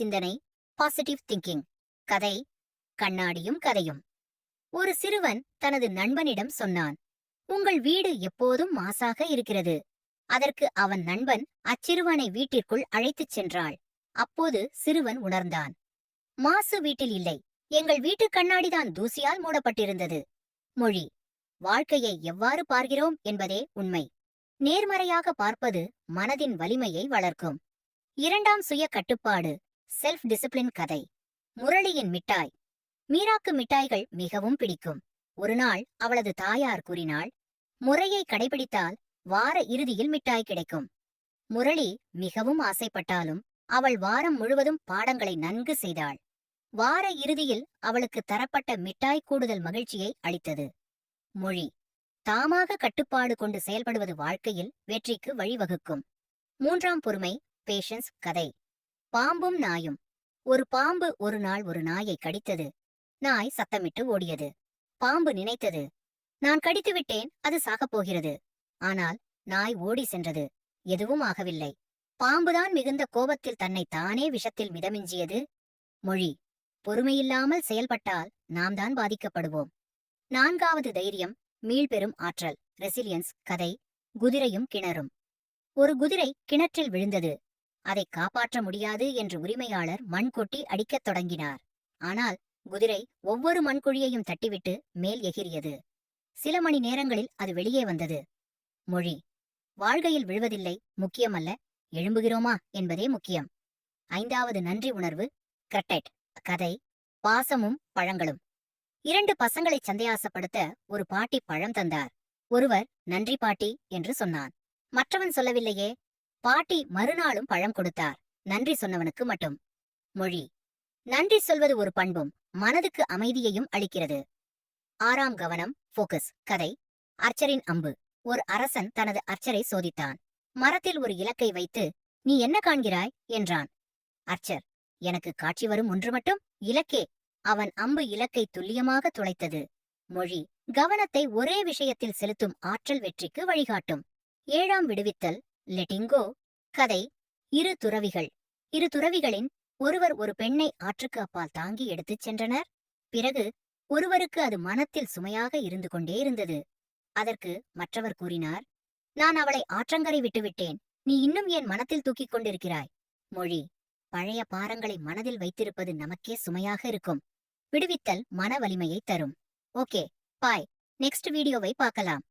சிந்தனை positive thinking கதை கண்ணாடியும் கதையும். ஒரு சிறுவன் தனது நண்பனிடம் சொன்னான் உங்கள் வீடு எப்போதும் மாசாக இருக்கிறது. அதற்கு அவன் நண்பன் அச்சிறுவனை வீட்டிற்குள் அழைத்துச் சென்றாள். அப்போது சிறுவன் உணர்ந்தான் மாசு வீட்டில் இல்லை. எங்கள் வீட்டு கண்ணாடிதான் தூசியால் மூடப்பட்டிருந்தது. மொழி வாழ்க்கையை எவ்வாறு பார்க்கிறோம் என்பதே உண்மை. நேர்மறையாக பார்ப்பது மனதின் வலிமையை வளர்க்கும். இரண்டாம் சுய கட்டுப்பாடு செல்ஃப் டிசிப்ளின் கதை. முரளியின் மிட்டாய். மீராக்கு மிட்டாய்கள் மிகவும் பிடிக்கும். ஒருநாள் அவளது தாயார் கூறினாள் முறையை கடைபிடித்தால் வார இறுதியில் மிட்டாய் கிடைக்கும். முரளி மிகவும் ஆசைப்பட்டாலும் அவள் வாரம் முழுவதும் பாடங்களை நன்கு செய்தாள். வார இறுதியில் அவளுக்கு தரப்பட்ட மிட்டாய் கூடுதல் மகிழ்ச்சியை அளித்தது. மொழி. தாமாக கட்டுப்பாடு கொண்டு செயல்படுவது வாழ்க்கையில் வெற்றிக்கு வழிவகுக்கும். மூன்றாம் பொறுமை பேஷன்ஸ் கதை. பாம்பும் நாயும். ஒரு பாம்பு ஒரு நாள் ஒரு நாயை கடித்தது. நாய் சத்தமிட்டு ஓடியது. பாம்பு நினைத்தது நான் கடித்து விட்டேன் அது சாகப் போகிறது. ஆனால் நாய் ஓடி சென்றது. எதுவும் ஆகவில்லை. பாம்புதான் மிகுந்த கோபத்தில் தன்னை தானே விஷத்தில் மிதமிஞ்சியது. மொழி பொறுமையில்லாமல் செயல்பட்டால் நாம் தான் பாதிக்கப்படுவோம். நான்காவது தைரியம் மீள்பெறும் ஆற்றல் ரெசிலியன்ஸ் கதை குதிரையும் கிணறும். ஒரு குதிரை கிணற்றில் விழுந்தது. அதை காப்பாற்ற முடியாது என்று உரிமையாளர் மண் கொட்டி அடிக்கத் தொடங்கினார். ஆனால் குதிரை ஒவ்வொரு மண்குழியையும் தட்டிவிட்டு மேல் எகிரியது சில மணி நேரங்களில் அது வெளியே வந்தது. மொழி வாழ்கையில் விழுவதில்லை முக்கியமல்ல எழும்புகிறோமா? என்பதே முக்கியம். ஐந்தாவது நன்றி உணர்வு கிரட்டெட் கதை பாசமும் பழங்களும். இரண்டு பசங்களை சந்தையாசப்படுத்த ஒரு பாட்டி பழம் தந்தார். ஒருவர் நன்றி பாட்டி என்று சொன்னான். மற்றவன் சொல்லவில்லையே பாட்டி மறுநாளும் பழம் கொடுத்தார். நன்றி சொன்னவனுக்கு மட்டும். மொழி. நன்றி சொல்வது ஒரு பண்பும் மனதுக்கு அமைதியையும் அளிக்கிறது. ஆறாம் கவனம் போக்கஸ் கதை. அர்ச்சரின் அம்பு. ஒரு அரசன் தனது அர்ச்சரை சோதித்தான். மரத்தில் ஒரு இலக்கை வைத்து நீ என்ன காண்கிறாய்? என்றான். அர்ச்சர். எனக்கு காட்சி வரும் ஒன்று மட்டும் இலக்கே. அவன் அம்பு இலக்கை துல்லியமாக துளைத்தது. மொழி. கவனத்தை ஒரே விஷயத்தில் செலுத்தும் ஆற்றல் வெற்றிக்கு வழிகாட்டும். ஏழாம் விடுவித்தல் லெட்டிங்கோ கதை. இரு துறவிகள். இரு துறவிகளின் ஒருவர் ஒரு பெண்ணை ஆற்றுக்கு அப்பால் தாங்கி எடுத்துச் சென்றனர். பிறகு ஒருவருக்கு அது மனத்தில் சுமையாக இருந்து கொண்டே இருந்தது. அதற்கு மற்றவர் கூறினார் நான் அவளை ஆற்றங்கரை விட்டுவிட்டேன் நீ இன்னும் என் மனத்தில் தூக்கிக் கொண்டிருக்கிறாய். மொழி. பழைய பாரங்களை மனதில் வைத்திருப்பது நமக்கே சுமையாக இருக்கும். விடுவித்தல் மன வலிமையை தரும். ஓகே. பாய். நெக்ஸ்ட் வீடியோவை பார்க்கலாம்.